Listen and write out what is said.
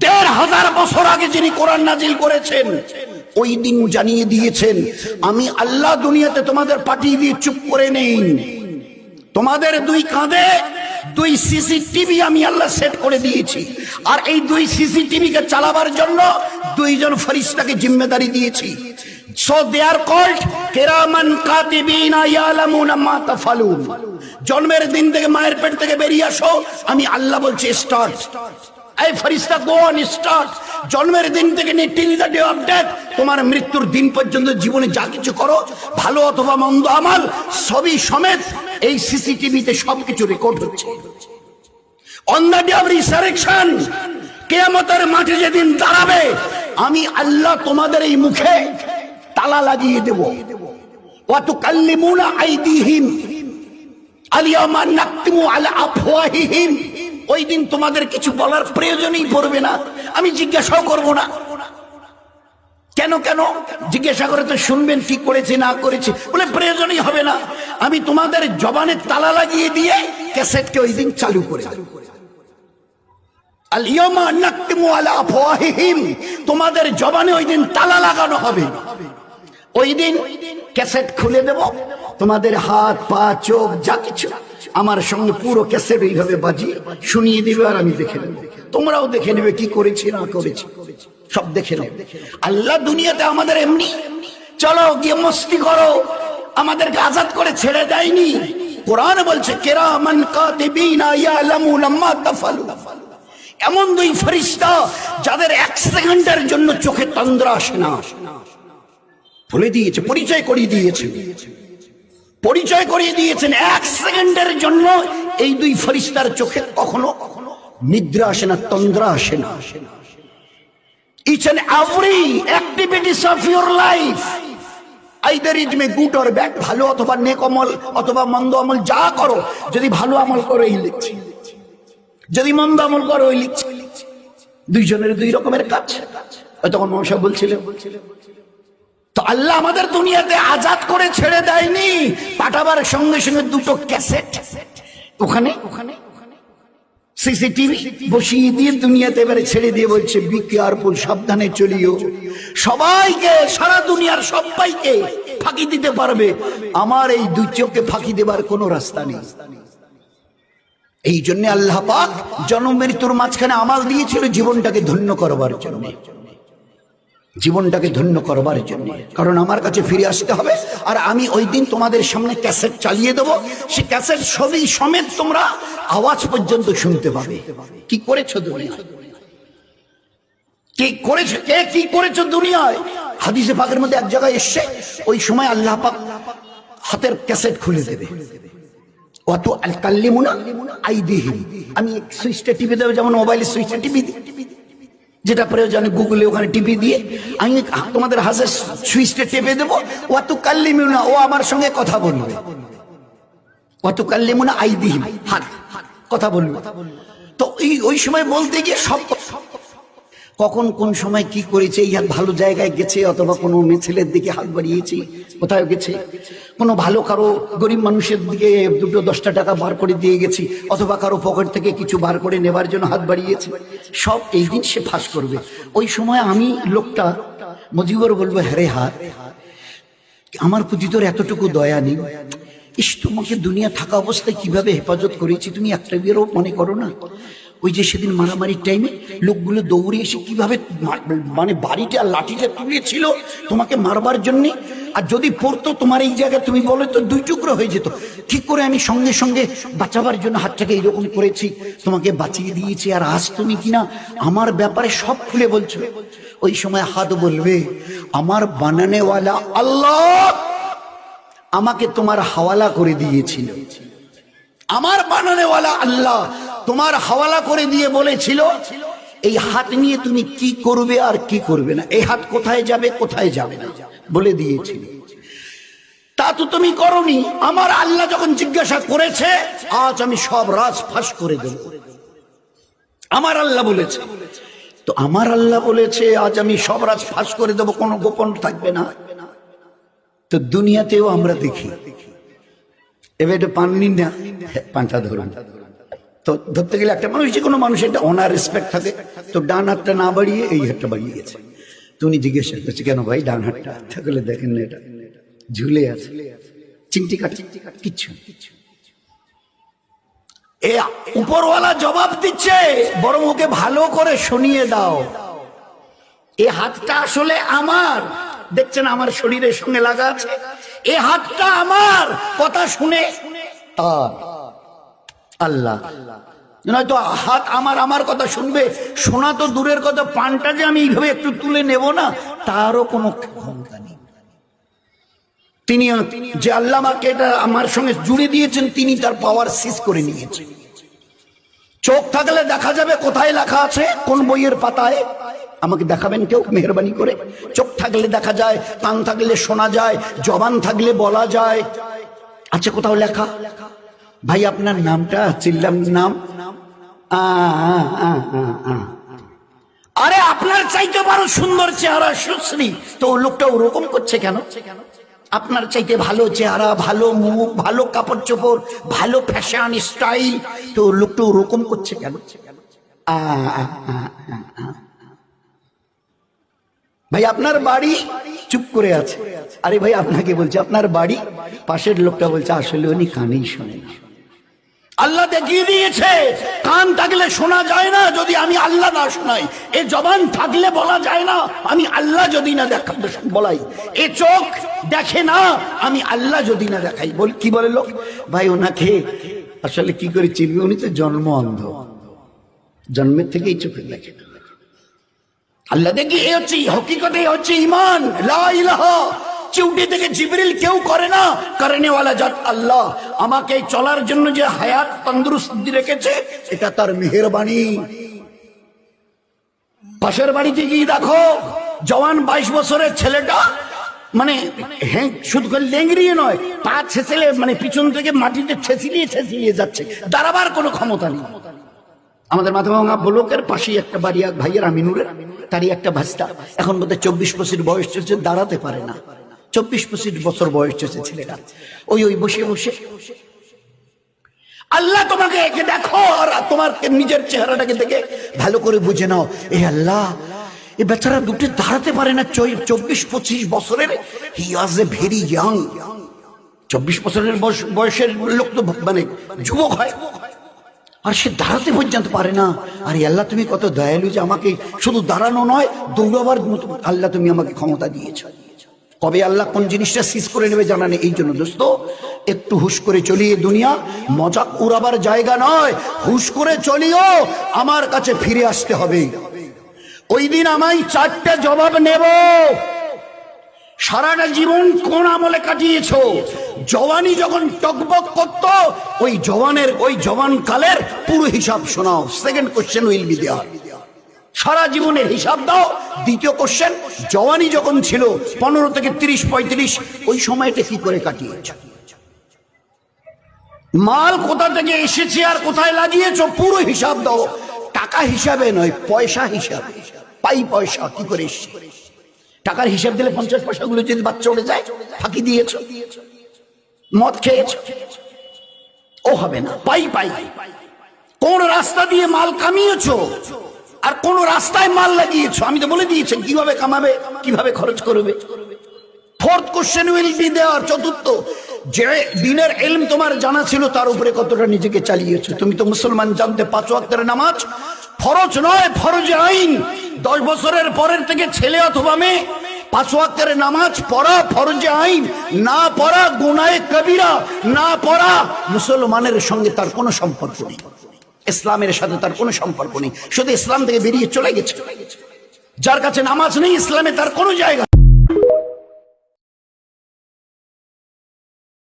দেড় হাজার বছর আগে যিনি কোরআন নাজিল করেছেন, ওই দিন জানিয়ে দিয়েছেন, আমি আল্লাহ দুনিয়াতে তোমাদের পাঠিয়ে দিয়ে চুপ করে নেই। তোমাদের দুই কাঁধে দুই সিসিটিভি আমি আল্লাহ সেট করে দিয়েছি। আর এই দুই সিসিটিভি কে চালাবার জন্য দুইজন ফরিস্তাকে জিম্মেদারি দিয়েছি। সো দে আর কল্ড কেরামান কাতিবিনা ইয়ালামুনা মা তাফালুন। জন্মের দিন থেকে মায়ের পেট থেকে বেরিয়ে আসো। আমি আল্লাহ বলছি স্টার্ট এই ফরিস্তা গো অন স্টার্ট। জন্মের দিন থেকে নিয়ে till the day of death তোমার মৃত্যুর দিন পর্যন্ত জীবনে যা কিছু করো, ভালো অথবা মন্দ আমাল, সবই সমেত এই সিসিটিভিতে সবকিছু রেকর্ড হচ্ছে। On the day of resurrection কেয়ামতের মাঠে যেদিন দাঁড়াবে, আমি আল্লাহ তোমাদের এই মুখে তালা লাগিয়ে দেব। অত কাল্লিমুনা আইদিহিম আলিয়ামা নাকতিমু আলা আফওয়াহিহিম। ওই দিন তোমাদের কিছু বলার প্রয়োজনই পড়বে না। আমি জিজ্ঞাসাও করব না। কেন কেন? জিজ্ঞাসা করে তো শুনবেন কি করেছে, না করেছে। বলে প্রয়োজনই হবে না। আমি তোমাদের জবানে তালা লাগিয়ে দিয়ে ক্যাসেটকে ওই দিন চালু করে তোমাদের জবানে ওই দিন তালা লাগানো হবে। ওই দিন ক্যাসেট খুলে দেব। তোমাদের হাত, পা, চোখ, যা কিছু আমার সঙ্গে পুরো ক্যাসেট এইভাবে বাজিয়ে শুনিয়ে দিবে আর আমি দেখে নেব। তোমরাও দেখে নেবে কি করেছি, না করেছি। সব দেখে নেবে। আল্লাহ দুনিয়াতে আমাদের এমনি। চলো গিয়ে মস্তি করো। আমাদেরকে আজাদ করে ছেড়ে দেয়নি। কোরআন বলছে, কেরামান কাতিবিনা ইয়ালামুনা মা তাফালু। এমন দুই ফরিস্তা যাদের এক সেকেন্ডের জন্য চোখে তন্দ্রা আসে না। বলে দিয়েছে, পরিচয় করিয়ে দিয়েছে। পরিচয় করিয়ে দিয়েছেন এক সেকেন্ডের জন্য। এই দুই ফরিস্তার চোখে কখনো নিদ্রা আসে না, তন্দ্রা আসে না। Each and every activities of your life either it may good or bad ভালো অথবা নেক আমল অথবা মন্দ আমল, যা করো, যদি ভালো আমল করো, এই লিখছি। যদি মন্দ আমল করো ওই লিখছি। দুইজনের দুই রকমের কাজ। তখন মমসা বলছিলেন তো আল্লাহ আমাদের দুনিয়াতে আজাদ করে ছেড়ে দেয়নি। পাঠাবার সঙ্গে সঙ্গে দুটো ক্যাসেট। ওখানে ওখানে সিসিটিভি বসিয়ে দিয়ে দুনিয়াতে এবারে ছেড়ে দিয়ে বলছে বি কেয়ারফুল সাবধানে চলিও। সবাইকে, সারা দুনিয়ার সবাইকে ফাঁকি দিতে পারবে। আমার এই দুই চোখকে ফাঁকি দেবার কোনো রাস্তা নেই। এই জন্য আল্লাহ পাক জন্ম মাঝখানে আমাল দিয়েছিল জীবনটাকে ধন্য করবার জন্য। জীবনটাকে ধন্য করবার জন্য। কারণ আমার কাছে ফিরে আসতে হবে, আর আমি ওই দিন তোমাদের সামনে ক্যাসেট চালিয়ে দেব। সে ক্যাসেট ছবি সমেত তোমরা আওয়াজ পর্যন্ত শুনতে পাবে। কি করেছ দুনিয়ায়? কি করেছ? কে কি করেছ দুনিয়ায়? হাদিসে পাকের মধ্যে এক জায়গায় এসছে, ওই সময় আল্লাহ পাক হাতের ক্যাসেট খুলে দেবে। অত আল কাল্লিমুনা আইদিহিম। আমি সুইচটা টিপে দেবো, যেমন মোবাইলের সুইচটা টিপে দিই। যেটা প্রয়োজন গুগলে ওখানে টিপে দিয়ে, আমি তোমাদের হাসে সুইচটা টেপে দেবো। ও তো অত কাল্লিমুনা ও আমার সঙ্গে কথা বলবে। অত কাল্লিমুনা আইদিহিম, হাত, কথা বলবে। তো এই ওই সময় বলতে গিয়ে সব কখন কোন সময় কি করেছে, এই হাত ভালো জায়গায় গেছে অথবা কোনো মেয়ে ছেলের দিকে হাত বাড়িয়েছে, কোথায় গেছে? কোনো ভালো কারও গরিব মানুষের দিকে দুটো দশটা টাকা বার করে দিয়ে গেছি, অথবা কারও পকেট থেকে কিছু বার করে নেবার জন্য হাত বাড়িয়েছে? সব এই দিন সে ফাঁস করবে। ওই সময় আমি লোকটা, মজিবর বলব, হ্যারে হাত আমার প্রতি তোর এতটুকু দয়া নেই। ইস, তোমাকে দুনিয়া থাকা অবস্থায় কীভাবে হেফাজত করেছি? তুমি একটা বিয়েরও মনে করো না? ওই যে সেদিন মারামারির টাইমে লোকগুলো দৌড়ে এসে কীভাবে মানে বাড়িটা লাঠিটা তুলেছিল তোমাকে মারবার জন্যে? আর যদি পড়তো তোমার এই জায়গায়, তুমি বলো তো দুই টুকরো হয়ে যেত। ঠিক করে আমি সঙ্গে সঙ্গে বাঁচাবার জন্য হাতটাকে এইরকম করেছি? তোমাকে বাঁচিয়ে দিয়েছি, আর আজ তুমি কিনা আমার ব্যাপারে সব খুলে বলছো। ওই সময় হাত বলবে, আমার বানানেওয়ালা আল্লাহ আমাকে তোমার হাওয়ালা করে দিয়েছিল। আমার বানানেওয়ালা আল্লাহ তোমার হাওয়ালা করে দিয়ে বলেছিল এই হাত নিয়ে তুমি কি করবে আর কি করবে না? এই হাত কোথায় যাবে কোথায় যাবে না? বলে দিয়েছিল। তা তো তুমি করনি। আমার আল্লাহ যখন জিজ্ঞাসা করেছে আজ আমি সব রাজ ফাঁস করে দেব। আমার আল্লাহ বলেছে। তো আমার আল্লাহ বলেছে আজ আমি সব রাজ ফাঁস করে দেব কোনো গোপন থাকবে না। তো দুনিয়াতেও আমরা দেখি। এবার এটা পাননি না? হ্যাঁ, পানটা ধরুন। তো ধরতে গেলে একটা মানুষ যে কোনো মানুষের একটা অনার রেসপেক্ট থাকে। তো ডান হাতটা না বাড়িয়ে এই হাতটা বাড়িয়ে গেছে। তো উনি জিজ্ঞাসা করছে, কেন ভাই ডান হাতটা? থাকলে দেখেন না এটা। ঝুলে আছে। চিমটি কাট। কিচ্ছু এ উপরওয়ালা জবাব দিচ্ছে বরং ওকে ভালো করে শুনিয়ে দাও। এ হাতটা আসলে আমার। দেখছেন আমার শরীরের সঙ্গে লাগা আছে। এ হাতটা আমার। কথা শুনে তার আল্লাহ। নয়তো হাত আমার আমার কথা শুনবে, শোনা তো দূরের কথা, পানটা যে আমি এইভাবে একটু তুলে নেব না, তারও কোনো ক্ষমতা নেই। তিনি যে আল্লাহ আমাকে এটা আমার সঙ্গে জুড়ে দিয়েছেন, তিনি তার পাওয়ার সিজ করে নিয়েছেন। চোখ থাকলে দেখা যাবে কোথায় লেখা আছে, কোন বইয়ের পাতায়। আমাকে দেখাবেন কেউ মেহরবানি করে? চোখ থাকলে দেখা যায়, কান থাকলে শোনা যায়, জবান থাকলে বলা যায়। আচ্ছা কোথাও লেখা? ভাই, আপনার নামটা? চিল্লাম নাম। আরে, আপনার চাইতে পারো সুন্দর চেহারা সুশ্রী। তো লোকটা ওরকম করছে কেন? আপনার চাইতে ভালো চেহারা, ভালো মুখ, ভালো কাপড় চোপড় ভালো ফ্যাশন স্টাইল তো লোকটা ওরকম করছে কেন। ভাই, আপনার বাড়ি চুপ করে আছে। আরে ভাই, আপনাকে বলছে, আপনার বাড়ি পাশের লোকটা বলছে, আসলে উনি কানেই শোনে না আল্লাহ দেখিয়ে দিয়েছে, কান থাকলে শোনা যায় না যদি আমি আল্লাহ না শোনাই। এ জবান থাকলে বলা যায় না, আমি আল্লাহ যদি না বলাই। এ চোখ দেখে না, আমি আল্লাহ যদি না দেখাই। বল, কি বলে লোক? ভাই, ওনাকে আসলে কি করে চিনবে? উনি তো জন্ম অন্ধ। জন্মের থেকেই চোখে দেখে। আল্লাহ দেখি, এ হচ্ছে হকিকতে হচ্ছে ইমান লা ইলাহা চিউটি থেকে জিবরিল কেউ করে না করেনেওয়ালা জাত আল্লাহ। আমাকে চলার জন্য যে হায়াত তন্দুরুস্তি রেখেছে, এটা তার মেহেরবানি। পাশের বাড়িতে গিয়ে দেখো, জওয়ান বাইশ বছরের ছেলেটা মানে হ্যাঁ শুধু করে লেংড়িয়ে নয়, পা ছেঁচেলে মানে পিছন থেকে মাটিতে ছেঁচিলিয়ে ছেঁচিলিয়ে যাচ্ছে। দাঁড়াবার কোনো ক্ষমতা নেই। আমাদের মাথাভাঙা ব্লকের পাশেই একটা বাড়ি, এক ভাইয়ের আমিনুরের, তারই একটা ভাস্তা এখন বোধহয় চব্বিশ বছর বয়স চলছে, দাঁড়াতে পারে না। চব্বিশ পঁচিশ বছর বয়স চলছে ছেলেটা। ওই ওই বসে বসে। আল্লাহ তোমাকে একে দেখো আর তোমার নিজের চেহারাটাকে দেখে ভালো করে বুঝে নাও। এ আল্লাহ, এ বেচারা দুটো দাঁড়াতে পারে না চব্বিশ পঁচিশ বছরের। হি ওয়াজ এ ভেরি ইয়াং চব্বিশ বছরের বয়স- বয়সের লোক তো মানে যুবক হয়। আর সে দাঁড়াতে পর্যন্ত পারে না। আর আল্লাহ, তুমি কত দয়ালু যে আমাকে শুধু দাঁড়ানো নয়, দৌড়াবার মতো আল্লাহ তুমি আমাকে ক্ষমতা দিয়েছ। কবে আল্লাহ কোন জিনিসটা সিজ করে নেবে জানা নেই, এই জন্য দোস্ত, একটু হুশ করে চলিয়ে দুনিয়া মজাক উড়াবার জায়গা নয়, হুশ করে চলিও, আমার কাছে ফিরে আসতে হবে। ওই দিন আমায় চারটে জবাব নেব। সারাটা জীবন কোন আমলে কাটিয়েছ? জওয়ানি যখন টকবক করত, ওই জওয়ানের, ওই জওয়ান কালের পুরো হিসাব শোনাও। সেকেন্ড কোশ্চেন উইল বি দেওয়ার সারা জীবনের হিসাব দাও। দ্বিতীয় কোশ্চেন জওয়ানি যখন ছিল, পনেরো থেকে তিরিশ, পঁয়ত্রিশ, ওই সময়টা কি করে কাটিয়েছ? মাল কোথা থেকে এসেছে আর কোথায় লাগিয়েছো, পুরো হিসাব দাও। টাকা হিসাবে নয়, পয়সা হিসাবে। পাই পয়সা, কি করে টাকার হিসাব দিলে পঞ্চাশ পয়সাগুলো যদি বাচ্চা উড়ে যায়, ফাঁকি দিয়েছ। মদ খেয়েছ। ও হবে না, পাই পাই। কোন রাস্তা দিয়ে মাল কামিয়েছ? আর কোন রাস্তায় মাল লাগিয়েছো? আমি তো বলে দিয়েছি, কীভাবে কামাবে, কীভাবে খরচ করবে? ফোর্থ কোশ্চেন উইল বি দেওয়ার চতুর্থ, যে দিনের এলম তোমার জানা ছিল, তার উপরে কতটা নিজেকে চালিয়েছো? তুমি তো মুসলমান, জানতে পাঁচ ওয়াক্তের নামাজ। ফরজ নয়, ফরজ আইন। দশ বছরের পরের থেকে ছেলে অথবা মেয়ে, পাঁচ ওয়াক্তের নামাজ পড়া ফরজ আইন। না পড়া গুনায় কবিরা, না পড়া মুসলমানের সঙ্গে তার কোনো সম্পর্ক নেই। ইসলামের সাথে তার কোনো সম্পর্ক নেই। শুধু ইসলাম থেকে বেরিয়ে চলে গেছে। যার কাছে নামাজ নেই, ইসলামে তার কোনো জায়গা